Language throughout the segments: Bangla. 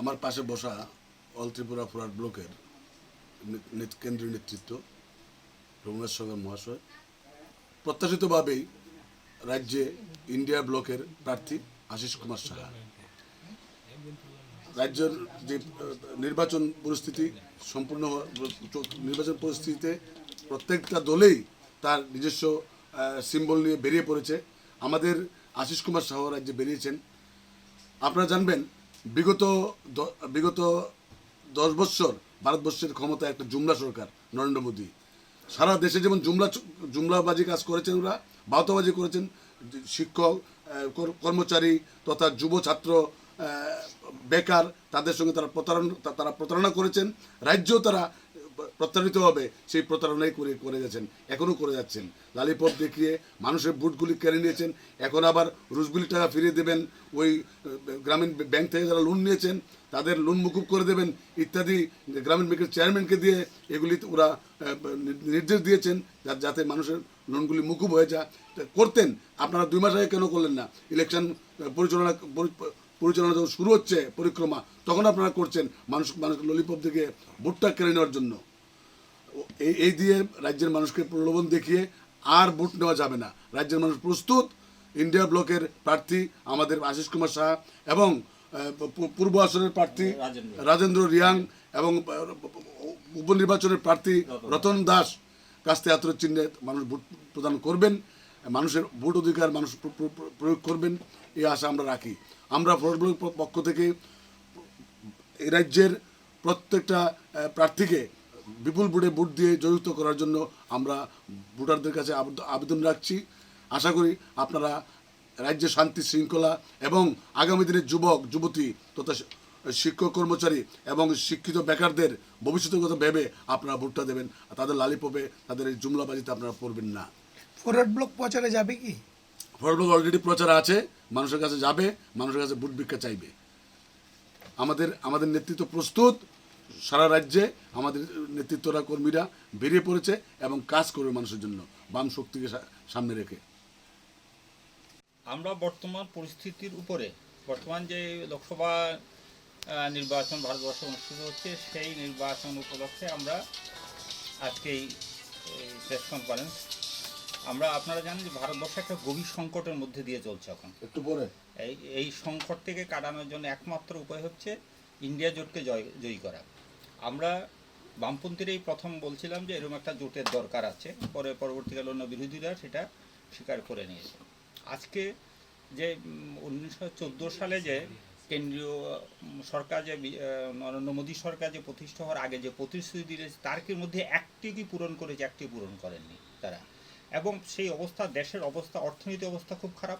আমার পাশে বসা অল ত্রিপুরা ফোরাট ব্লকের কেন্দ্রীয় নেতৃত্ব রঘুনাথ সরকার মহাশয়। প্রত্যাশিতভাবেই রাজ্যে ইন্ডিয়া ব্লকের প্রার্থী আশিস কুমার সাহা। রাজ্যের যে নির্বাচন পরিস্থিতি সম্পূর্ণ নির্বাচন পরিস্থিতিতে প্রত্যেকটা দলেই তার নিজস্ব সিম্বল নিয়ে বেরিয়ে পড়েছে। আমাদের আশিস কুমার সাহা রাজ্যে বেরিয়েছেন। আপনারা জানবেন বিগত বিগত দশ বছর ভারতবর্ষের ক্ষমতা একটা জুমলা সরকার, নরেন্দ্র মোদী। সারা দেশে যেমন জুমলা জুমলাবাজি কাজ করেছেন ওরা বাহতবাজি করেছেন শিক্ষক কর- কর্মচারী তথা যুব ছাত্র বেকার, তাদের সঙ্গে তারা প্রতারণা তারা প্রতারণা করেছেন। রাজ্য তারা প্রতারিতভাবে সেই প্রতারণাই করে করে যাচ্ছেন, এখনও করে যাচ্ছেন। লালিপপ দেখিয়ে মানুষের বুটগুলি কেড়ে নিয়েছেন, এখন আবার রুশগুলি টাকা ফিরিয়ে দেবেন, ওই গ্রামীণ ব্যাংক থেকে যারা লোন নিয়েছেন, তাদের লোন মুকুব করে দেবেন, ইত্যাদি, গ্রামীণ ব্যাংকের চেয়ারম্যানকে দিয়ে এগুলি ওরা নির্দেশ দিয়েছেন যাতে মানুষের লোনগুলি মুকুব হয়ে যায়। করতেন, আপনারা দুই মাস আগে কেন করলেন না? ইলেকশন পরিচালনা পরিচালনা যখন শুরু হচ্ছে, পরিক্রমা, তখন আপনারা করছেন মানুষ মানুষ ললিপপ থেকে ভোটটা কেড়ে নেওয়ার জন্য। এই এই দিয়ে রাজ্যের মানুষকে প্রলোভন দেখিয়ে আর ভোট নেওয়া যাবে না। রাজ্যের মানুষ প্রস্তুত। ইন্ডিয়া ব্লকের প্রার্থী আমাদের আশিস কুমার সাহা এবং পূর্ব আসনের প্রার্থী রাজেন্দ্র। রিয়াং এবং উপনির্বাচনের প্রার্থী রতন। দাস কাস্তে আত্র চিহ্নে মানুষ ভোট প্রদান করবেন। মানুষের ভোট অধিকার মানুষ প্র- প্র- প্রয়োগ করবেন। এই আশা আমরা রাখি। আমরা ব্লকের পক্ষ থেকে এই রাজ্যের প্রত্যেকটা প্রার্থীকে বিপুল ভোটে ভোট দিয়ে জয়যুক্ত করার জন্য আমরা ভোটারদের কাছে আবেদ- আবেদন রাখছি। আশা করি আপনারা রাজ্যে শান্তি শৃঙ্খলা এবং আগামী দিনের যুবক যুবতী তথা শিক্ষক কর্মচারী এবং শিক্ষিত বেকারদের ভবিষ্যতের কথা ভেবে আপনারা ভোটটা দেবেন। তাদের লালিপপে তাদের এই জুমলাবাজিতে আপনারা পড়বেন না। ফরওয়ার্ড ব্লক প্রচারে যাবে কি? ফরওয়ার্ড ব্লক অলরেডি প্রচার আছে মানুষের কাছে যাবে মানুষের কাছে ভোট ভিক্ষা চাইবে। আমাদের আমাদের নেতৃত্ব প্রস্তুত সারা রাজ্যে আমাদের নেতৃত্বরা কর্মীরা বেরিয়ে পড়েছে এবং কাজ করবে মানুষের জন্য বাম শক্তিকে সামনে রেখে। আমরা বর্তমান পরিস্থিতির উপরে বর্তমান যে লোকসভা নির্বাচন ভারতবর্ষে অনুষ্ঠিত হচ্ছে সেই নির্বাচন উপলক্ষে আমরা আজকে এই প্রেস কনফারেন্স আমরা আপনারা জানেন যে ভারতবর্ষ একটা গভীর সংকটের মধ্যে দিয়ে চলছে এখন। একটু পরে। এই এই সংকট থেকে কাটানোর জন্য একমাত্র উপায় হচ্ছে ইন্ডিয়া জোটকে জয় জয়ী করা। আমরা বামপন্থীরাই প্রথম বলছিলাম যে এরকম একটা জোটের দরকার আছে, পরে পরবর্তীকালে অন্য বিরোধীরা সেটা স্বীকার করে নিয়েছে। আজকে যে উনিশশো চোদ্দ সালে যে কেন্দ্রীয় সরকার যে নরেন্দ্র মোদী সরকার যে প্রতিষ্ঠা হওয়ার আগে যে প্রতিশ্রুতি দিয়েছে তার মধ্যে একটি কি পূরণ করেছে, একটি পূরণ করেননি তারা। এবং সেই অবস্থা, দেশের অবস্থা অর্থনীতি অবস্থা খুব খারাপ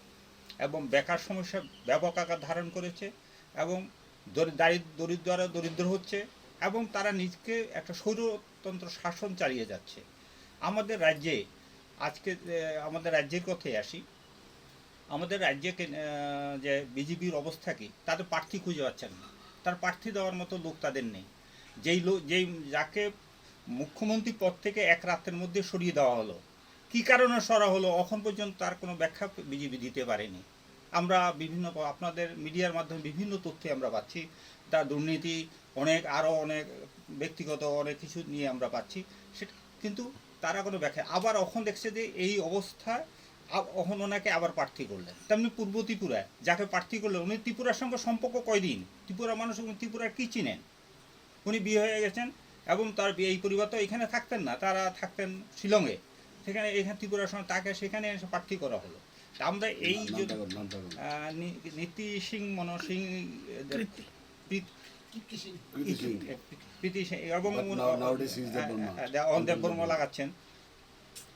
এবং বেকার সমস্যা ব্যাপক আকার ধারণ করেছে এবং দরি- দরিদ্র দরিদ্র হচ্ছে। এবং তারা নিজকে একটা স্বৈরতন্ত্র শাসন চালিয়ে যাচ্ছে। আমাদের রাজ্যে, আজকে আমাদের রাজ্যের কথায় আসি। আমাদের রাজ্যে যে বিজেপির অবস্থা কি, তাদের প্রার্থী খুঁজে পাচ্ছেন না। তার প্রার্থী দেওয়ার মতো লোক তাদের নেই। যেই লোক যেই, যাকে মুখ্যমন্ত্রী পদ থেকে এক রাতের মধ্যে সরিয়ে দেওয়া হলো, কি কারণে সরা হলো, এখন পর্যন্ত তার কোনো ব্যাখ্যা বিজেপি দিতে পারেনি। আমরা বিভিন্ন, আপনাদের মিডিয়ার মাধ্যমে বিভিন্ন তথ্যে আমরা পাচ্ছি। তার দুর্নীতি অনেক আরও অনেক ব্যক্তিগত অনেক কিছু নিয়ে আমরা পাচ্ছি। সেটা কিন্তু তারা কোনো ব্যাখ্যা আবার এখন দেখছে যে এই অবস্থায় এখন ওনাকে আবার প্রার্থী করলেন। তেমনি পূর্ব ত্রিপুরায় যাকে প্রার্থী করলেন উনি ত্রিপুরার সঙ্গে সম্পর্ক কয়দিন? ত্রিপুরা মানুষ উনি ত্রিপুরার কী চিনেন? উনি বিয়ে হয়ে গেছেন এবং তার বিয়ে- এই পরিবার তো এখানে থাকতেন না তারা থাকতেন শিলংয়ে। সেখানে এখানে ত্রিপুরার সঙ্গে তাকে সেখানে এসে প্রার্থী করা হলো। তা আমরা এই নীতি সিং মনো সিং এবং লাগাচ্ছেন।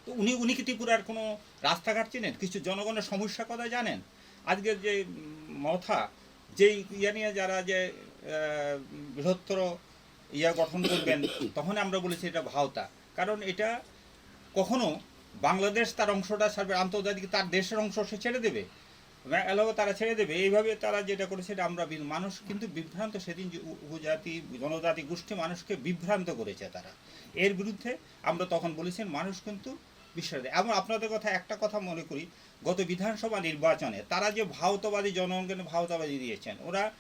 তো উনি উনি কি ত্রিপুরার কোনো রাস্তাঘাট চেনেন? কিছু জনগণের সমস্যা কথা জানেন? আজকের যে মথা যেই ইয়া নিয়ে যারা যে আহ, বৃহত্তর ইয়া গঠন করবেন তখন আমরা বলেছি এটা ভাওতা। কারণ এটা কখনো বাংলাদেশ তার অংশটা ছাড়বে আন্তর্জাতিক তার দেশের অংশ সে ছেড়ে দেবে। এলাকা তারা ছেড়ে দেবে। এইভাবে তারা যেটা করেছে, এটা আমরা মানুষ কিন্তু বিভ্রান্ত। সেদিন উপজাতি, জনজাতি, গোষ্ঠী মানুষকে বিভ্রান্ত করেছে তারা। এর বিরুদ্ধে আমরা তখন বলেছেন, মানুষ কিন্তু বিশ্বাস। এবং আপনাদের কথা একটা কথা মনে করি, গত বিধানসভা নির্বাচনে তারা যে ভাওতাবাদী জনগণকে ভাওতাবাদী দিয়েছেন, ওরা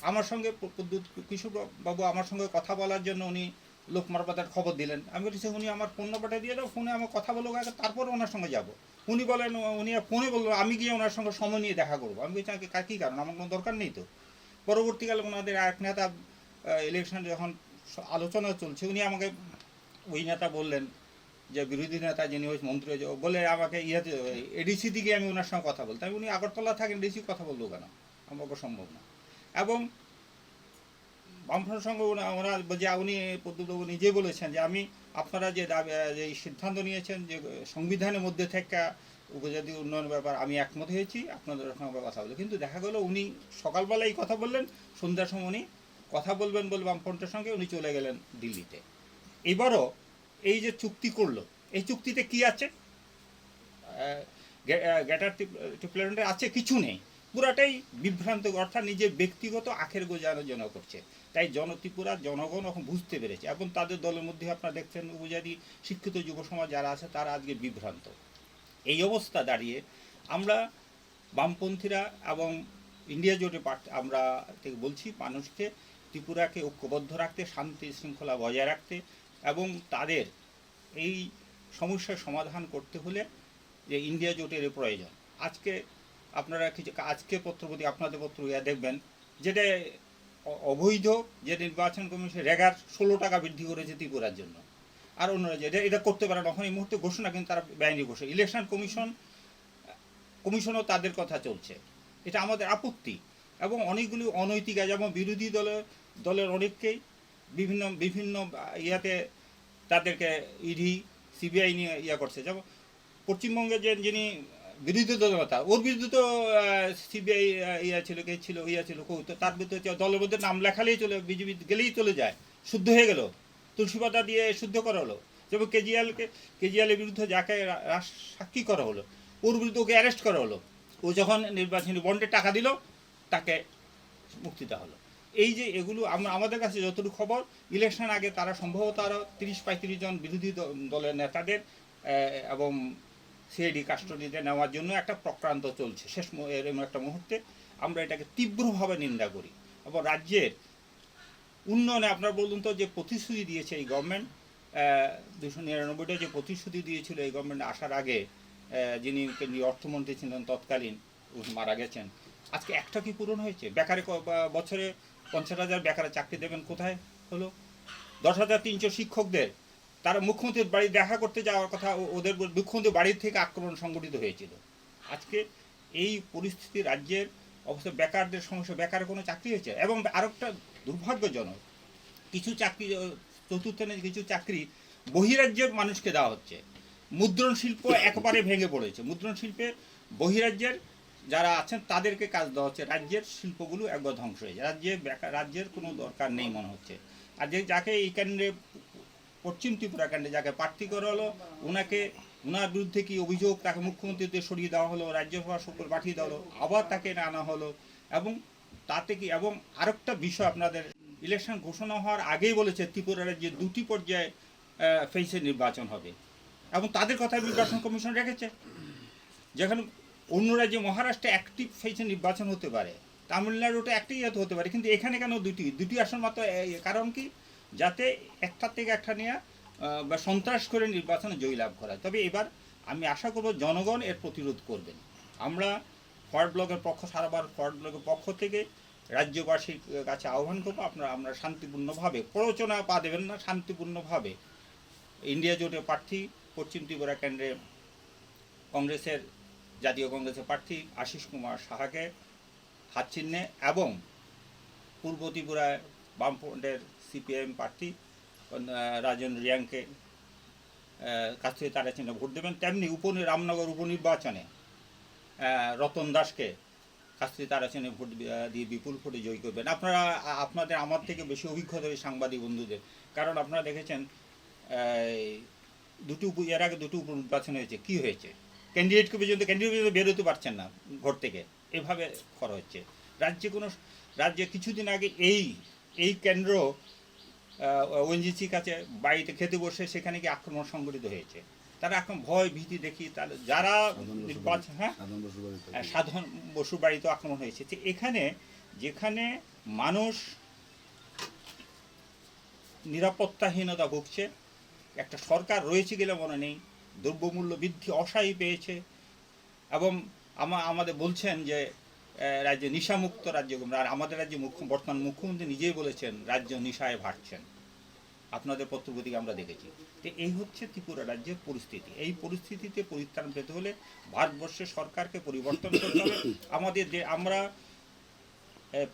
আমার সঙ্গে প্রদ্যুৎ কিশোর বাবু আমার সঙ্গে কথা বলার জন্য উনি লোক মারপাতার খবর দিলেন। আমি বলেছি, উনি আমার ফোন নাম্বারটা দিয়ে দাও, ফোনে আমার কথা আগে তারপর ওনার সঙ্গে যাব। উনি বলেন উনি ফোনে বলল আমি গিয়ে ওনার সঙ্গে সময় নিয়ে দেখা করব। আমি বলছি "আগে কী কারণ? আমার কোনো দরকার নেই তো। পরবর্তীকালে ওনাদের এক নেতা ইলেকশন যখন আলোচনা চলছে উনি আমাকে ওই নেতা বললেন যে বিরোধী নেতা যিনি ওই মন্ত্রী হয়েছে, বলে আমাকে ইয়েতে এডিসি দিকে আমি ওনার সঙ্গে কথা বলতাম উনি আগরতলা থাকেন এডিসি কথা বলব কেন? আমার সম্ভব না। এবং বামফ্রন্টের সঙ্গে ওনা- ওনার যে উনি পদ্মবাবু নিজে বলেছেন যে আমি আপনারা যে এই সিদ্ধান্ত নিয়েছেন যে সংবিধানের মধ্যে থেকে উপজাতি উন্নয়ন ব্যাপার আমি একমত হয়েছি, আপনাদের সঙ্গে কথা বলে। কিন্তু দেখা গেল উনি সকালবেলা এই কথা বললেন, সন্ধ্যার সময় উনি কথা বলবেন বলে বামফ্রন্টের সঙ্গে উনি চলে গেলেন দিল্লিতে। এবারও এই যে চুক্তি করল, এই চুক্তিতে কি আছে? গ্যাটার টিপ্লেন্টে আছে কিছু নেই। পুরাটাই বিভ্রান্ত, অর্থাৎ নিজের ব্যক্তিগত আখের গোজানোর জন্য করছে। তাই জন ত্রিপুরার জনগণ এখন বুঝতে পেরেছে। এবং তাদের দলের মধ্যে আপনারা দেখছেন উপজাতি শিক্ষিত যুব সমাজ যারা আছে, তারা আজকে বিভ্রান্ত। এই অবস্থা দাঁড়িয়ে আমরা বামপন্থীরা এবং ইন্ডিয়া জোটে আমরা থেকে বলছি মানুষকে ত্রিপুরাকে ঐক্যবদ্ধ রাখতে, শান্তি শৃঙ্খলা বজায় রাখতে এবং তাদের এই সমস্যার সমাধান করতে হলে যে ইন্ডিয়া জোটের প্রয়োজন। আজকে আপনারা কিছু আজকে পত্রপতি আপনাদের পত্র ইয়া দেখবেন, যেটা অবৈধ, যে নির্বাচন কমিশন রেগার ষোলো টাকা বৃদ্ধি করেছে ত্রিপুরার জন্য। আর অন্যরা যেটা এটা করতে পারে তখন এই মুহূর্তে ঘোষণা কিন্তু তারা বেআইনি ঘোষণা ইলেকশন কমিশন, কমিশনও তাদের কথা চলছে। এটা আমাদের আপত্তি। এবং অনেকগুলি অনৈতিক যেমন বিরোধী দলের দলের অনেককেই বিভিন্ন বিভিন্ন ইয়াতে তাদেরকে ইডি, সিবিআই নিয়ে ইয়া করছে। যেমন পশ্চিমবঙ্গের যে যিনি বিরোধী নেতা ওর বিরুদ্ধে তো সিবিআই ইয়া ছিল, কে ছিল, ইয়া ছিল কৌ তো তার বিরুদ্ধে দলের মধ্যে নাম লেখালেই চলে, বিজেপি গেলেই চলে যায়, শুদ্ধ হয়ে গেল। তুলসী পাতা দিয়ে শুদ্ধ করা হলো। যেমন কেজিএলকে, কেজিএলের বিরুদ্ধে যাকে সাক্ষী করা হলো, ওর বিরুদ্ধে ওকে অ্যারেস্ট করা হলো। ও যখন নির্বাচনী বন্ডে টাকা দিল, তাকে মুক্তি দেওয়া হলো। এই যে এগুলো আমাদের কাছে যতটুকু খবর ইলেকশন আগে তারা সম্ভবত আরও তিরিশ পঁয়ত্রিশ জন বিরোধী দলের নেতাদের এবং সিআইডি কাস্টডিতে নেওয়ার জন্য একটা প্রক্রান্ত চলছে। শেষ এরকম একটা মুহূর্তে আমরা এটাকে তীব্রভাবে নিন্দা করি। এবং রাজ্যের উন্নয়নে আপনার বলুন তো, যে প্রতিশ্রুতি দিয়েছে এই গভর্নমেন্ট দুশো নিরানব্বইটা যে প্রতিশ্রুতি দিয়েছিল এই গভর্নমেন্ট আসার আগে যিনি কেন্দ্রীয় অর্থমন্ত্রী ছিলেন তৎকালীন, উনি মারা গেছেন। আজকে একটা কি পূরণ হয়েছে? বেকারে বছরে পঞ্চাশ হাজার বেকারে চাকরি দেবেন কোথায়? হলো দশ হাজার তিনশো শিক্ষকদের তারা মুখ্যমন্ত্রীর বাড়ি দেখা করতে যাওয়ার কথা ওদের মুখ্যমন্ত্রীর বাড়ির থেকে আক্রমণ সংগঠিত হয়েছিল। আজকে এই পরিস্থিতি রাজ্যের অবস্থা বেকারদের সমস্যা, বেকারে কোনো চাকরি হয়েছে? এবং আরেকটা দুর্ভাগ্যজনক, কিছু চাকরি, চতুর্থ কিছু চাকরি বহিরাজ্যের মানুষকে দেওয়া হচ্ছে। মুদ্রণ শিল্প একবারে ভেঙে পড়েছে। মুদ্রণ শিল্পে বহিরাজ্যের যারা আছেন তাদেরকে কাজ দেওয়া হচ্ছে। রাজ্যের শিল্পগুলো একবার ধ্বংস হয়েছে। রাজ্যে রাজ্যের কোনো দরকার নেই মনে হচ্ছে। আর যে যাকে এই কেন্দ্রে পশ্চিম ত্রিপুরা কেন্দ্রে যাকে প্রার্থী করা হলো ওনাকে ওনার বিরুদ্ধে কি অভিযোগ তাকে মুখ্যমন্ত্রীতে সরিয়ে দেওয়া হলো, রাজ্যসভা সকল পাঠিয়ে দেওয়া হলো, আবার তাকে আনা হলো? এবং তাতে কি, এবং আরেকটা বিষয় আপনাদের, ইলেকশন ঘোষণা হওয়ার আগেই বলেছে ত্রিপুরা রাজ্যে দুটি পর্যায়ে ফেসে নির্বাচন হবে। এবং তাদের কথা নির্বাচন কমিশন রেখেছে। যেখানে অন্য রাজ্যে মহারাষ্ট্রে একটি ফেসে নির্বাচন হতে পারে, তামিলনাড়ুতে একটি ইয়েতে হতে পারে, কিন্তু এখানে কেন দুটি? দুটি আসন মাত্র কারণ কি? যাতে একটার থেকে একটা নিয়ে বা সন্ত্রাস করে নির্বাচনে জয়ী লাভ করা। তবে এবার আমি আশা করব জনগণ এর প্রতিরোধ করবেন আমরা ফরওয়ার্ড ব্লকের পক্ষ সারাবার ফরওয়ার্ড ব্লকের পক্ষ থেকে রাজ্যবাসীর কাছে আহ্বান করব, আপনারা, আমরা শান্তিপূর্ণভাবে, প্ররোচনা পা দেবেন না, শান্তিপূর্ণভাবে ইন্ডিয়া জোটের প্রার্থী, পশ্চিম ত্রিপুরা কেন্দ্রে কংগ্রেসের, জাতীয় কংগ্রেসের প্রার্থী আশিস কুমার সাহাকে হাত চিহ্নে এবং পূর্ব ত্রিপুরায় বামফ্রন্টের সিপিএম প্রার্থী রাজন রিয়াংকে কাছ থেকে তারা চিহ্নে ভোট দেবেন। তেমনি উপ রামনগর উপনির্বাচনে রতন দাসকে কাছ থেকে তারা চিহ্নে ভোট দিয়ে বিপুল ভোটে জয়ী করবেন। আপনারা আপনাদের আমার থেকে বেশি অভিজ্ঞতা ওই সাংবাদিক বন্ধুদের। কারণ আপনারা দেখেছেন এই, দুটো উপ এর আগে দুটো উপনির্বাচন হয়েছে। কি হয়েছে? ক্যান্ডিডেটকে পর্যন্ত ক্যান্ডিডেট পর্যন্ত বেরোতে পারছেন না ঘর থেকে। এভাবে করা হচ্ছে। রাজ্যে কোনো রাজ্যে কিছুদিন আগে এই এই কেন্দ্র ওএনজিসির কাছে বাড়িতে খেতে বসে সেখানে কি আক্রমণ সংঘটিত হয়েছে। তারা এখন ভয় ভীতি দেখি তাহলে যারা নির্বাচন হ্যাঁ? সাধারণ বসুর বাড়িতে। আক্রমণ হয়েছে। এখানে যেখানে মানুষ নিরাপত্তাহীনতা ভুগছে একটা সরকার রয়েছে গেলে মনে নেই দ্রব্যমূল্য বৃদ্ধি অসাই পেয়েছে এবং আমা আমাদের বলছেন যে রাজ্য নিশামুক্ত রাজ্য আর আমাদের রাজ্যে মুখ্য বর্তমান মুখ্যমন্ত্রী নিজেই বলেছেন, রাজ্য নিশায় ভাটছেন আপনাদের পত্রপত্রিকা আমরা দেখেছি। তো এই হচ্ছে ত্রিপুরা রাজ্যের পরিস্থিতি। এই পরিস্থিতিতে পরিত্রাণ পেতে হলে ভারতবর্ষের সরকারকে পরিবর্তন করতে হবে। আমাদের যে আমরা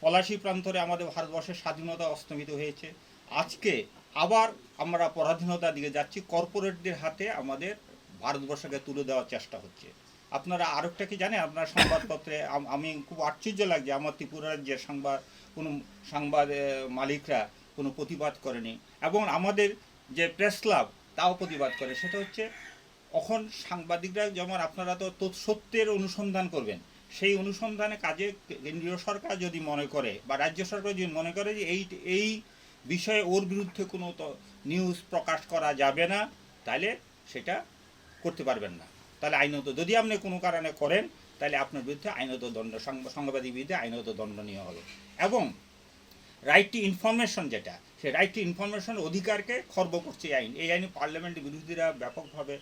পলাশী প্রান্তরে আমাদের ভারতবর্ষের স্বাধীনতা অস্তমিত হয়েছে। আজকে আবার আমরা পরাধীনতার দিকে যাচ্ছি। কর্পোরেটদের হাতে আমাদের ভারতবর্ষকে তুলে দেওয়ার চেষ্টা হচ্ছে। আপনারা আরেকটা কি জানেন? আপনার সংবাদপত্রে আমি খুব আশ্চর্য লাগছে। আমার ত্রিপুরা রাজ্যের সংবাদ, কোনো সংবাদ মালিকরা কোনো প্রতিবাদ করেনি। এবং আমাদের যে প্রেস ক্লাব, তাও প্রতিবাদ করে। সেটা হচ্ছে, এখন সাংবাদিকরা যেমন আপনারা তো সত্যের অনুসন্ধান করবেন। সেই অনুসন্ধানে কাজে কেন্দ্রীয় সরকার যদি মনে করে, বা রাজ্য সরকার যদি মনে করে যে এই এই বিষয়ে ওর বিরুদ্ধে কোনো নিউজ প্রকাশ করা যাবে না তাহলে সেটা করতে পারবেন না। তাহলে আইনত, যদি আপনি কোনো কারণে করেন, তাহলে আপনার বিরুদ্ধে আইনত দণ্ড সাংবা- সাংবাদিক বিরুদ্ধে আইনত দণ্ড নেওয়া হবে এবং রাইট টু ইনফরমেশন যেটা, সেই রাইট টু ইনফরমেশন অধিকারকে খর্ব করছে আইন। এই আইনে পার্লামেন্টের বিরোধীরা ব্যাপকভাবে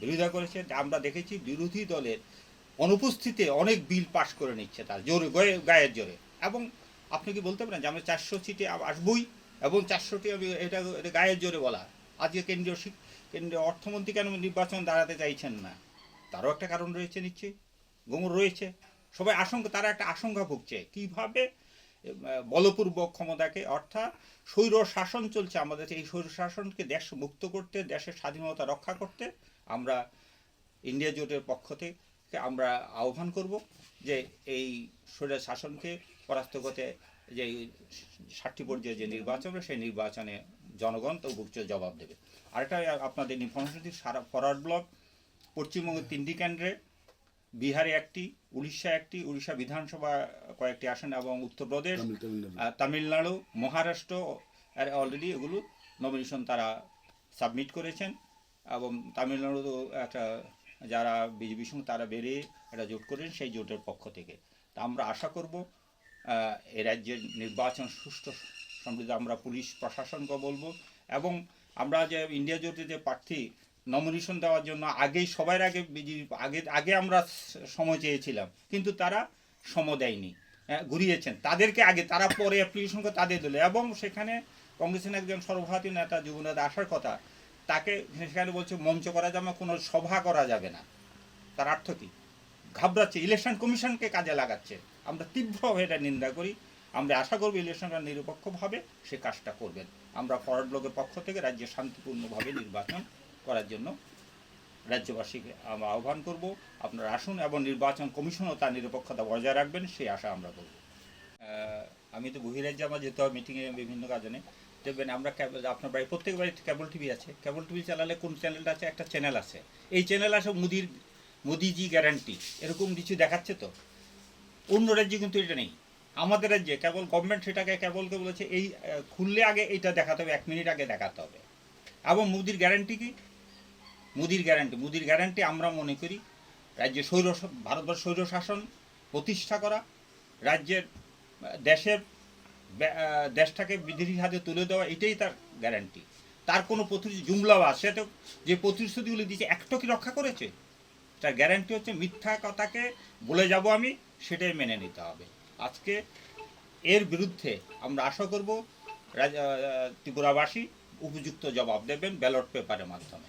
বিরোধিতা করেছে। আমরা দেখেছি বিরোধী দলের অনুপস্থিতিতে অনেক বিল পাশ করে নিচ্ছে তার, জোরে গয়ে- গায়ের জোরে। এবং আপনি কি বলতে পারেন যে আমরা চারশো সিটে আসবই? এবং চারশোটি আমি এটা গায়ের জোরে বলা। আজকে কেন্দ্রীয় কেন্দ্রীয় অর্থমন্ত্রী কেন নির্বাচন দাঁড়াতে চাইছেন না? তারও একটা কারণ রয়েছে নিশ্চয়ই, গোমর রয়েছে। সবাই আশঙ্কা, তারা একটা আশঙ্কা ভুগছে। কীভাবে বলপূর্বক ক্ষমতাকে, অর্থাৎ স্বৈর শাসন চলছে আমাদের এই স্বৈর শাসনকে দেশ মুক্ত করতে, দেশের স্বাধীনতা রক্ষা করতে আমরা ইন্ডিয়া জোটের পক্ষ থেকে আমরা আহ্বান করব যে এই স্বৈর শাসনকে পরাস্ত করতে, যে ষাটটি পর্যায়ে যে নির্বাচন সেই নির্বাচনে জনগণ তো উপযুক্ত জবাব দেবে। আরেকটা আপনাদের ইনফরমেশন সারা ফরওয়ার্ড ব্লক পশ্চিমবঙ্গের তিনটি কেন্দ্রে বিহারে একটি উড়িষ্যা একটি উড়িষ্যা বিধানসভা কয়েকটি আসন এবং উত্তরপ্রদেশ তামিল- তামিলনাড়ু। মহারাষ্ট্র অলরেডি এগুলো নমিনেশন তারা সাবমিট করেছেন এবং তামিলনাড়ু তো একটা যারা বিজেপি সঙ্গে তারা বেরিয়ে একটা জোট করেন সেই জোটের পক্ষ থেকে তা আমরা আশা করব এ রাজ্যের নির্বাচন সুষ্ঠু সমৃদ্ধ আমরা পুলিশ প্রশাসনকে বলব এবং আমরা যে ইন্ডিয়া জোটে যে প্রার্থী নমিনেশন দেওয়ার জন্য আগেই সবার আগে আগে আগে আমরা সময় চেয়েছিলাম। কিন্তু তারা সময় দেয়নি ঘুরিয়েছেন। তাদেরকে আগে, তারা পরে অ্যাপ্লিকেশন করে তাদের দিল। এবং সেখানে কংগ্রেসের একজন সর্বভারতীয় নেতা যুবনেতা আসার কথা, তাকে সেখানে বলছে, মঞ্চ করা যাবে কোনো সভা করা যাবে না। তার অর্থ কী? ঘাবড়াচ্ছে ইলেকশন কমিশনকে কাজে লাগাচ্ছে। আমরা তীব্রভাবে এটা নিন্দা করি। আমরা আশা করব ইলেকশনটা নিরপেক্ষভাবে সে কাজটা করবেন। আমরা ফরওয়ার্ড ব্লকের পক্ষ থেকে রাজ্যে শান্তিপূর্ণভাবে নির্বাচন করার জন্য রাজ্যবাসীকে আমরা আহ্বান করব। আপনারা আসুন এবং নির্বাচন কমিশনও তার নিরপেক্ষতা বজায় রাখবেন, সেই আশা আমরা করব। আমি তো বহিরাজ্যে আমার যেতে হবে মিটিংয়ে বিভিন্ন কাজনে দেখবেন আমরা আপনার বাড়ি, প্রত্যেক বাড়িতে কেবল টিভি আছে। কেবল টিভি চালালে কোন চ্যানেলটা আছে? একটা চ্যানেল আছে। এই চ্যানেল আছে মুদির, মোদিজি গ্যারান্টি এরকম কিছু দেখাচ্ছে তো? অন্য রাজ্যে কিন্তু এটা নেই। আমাদের রাজ্যে কেবল গভর্নমেন্ট সেটাকে কেবলকে বলেছে, এই খুললে আগে এটা দেখাতে হবে, এক মিনিট আগে দেখাতে হবে। এবং মুদির গ্যারান্টি কি? মুদির গ্যারান্টি মুদির গ্যারান্টি আমরা মনে করি রাজ্যে স্বৈর ভারতবর্ষ স্বৈর শাসন প্রতিষ্ঠা করা, রাজ্যের দেশের দেশটাকে বিদেশির হাতে তুলে দেওয়া, এটাই তার গ্যারান্টি তার কোনো প্রতিশ্রুতি জুমলাওয়া সে তো যে প্রতিশ্রুতিগুলি দিয়েছে, একটা কি রক্ষা করেছে? তার গ্যারান্টি হচ্ছে মিথ্যা কথাকে বলে যাব আমি, সেটাই মেনে নিতে হবে। আজকে এর বিরুদ্ধে আমরা আশা করব ত্রিপুরাবাসী উপযুক্ত জবাব দেবেন ব্যালট পেপারের মাধ্যমে।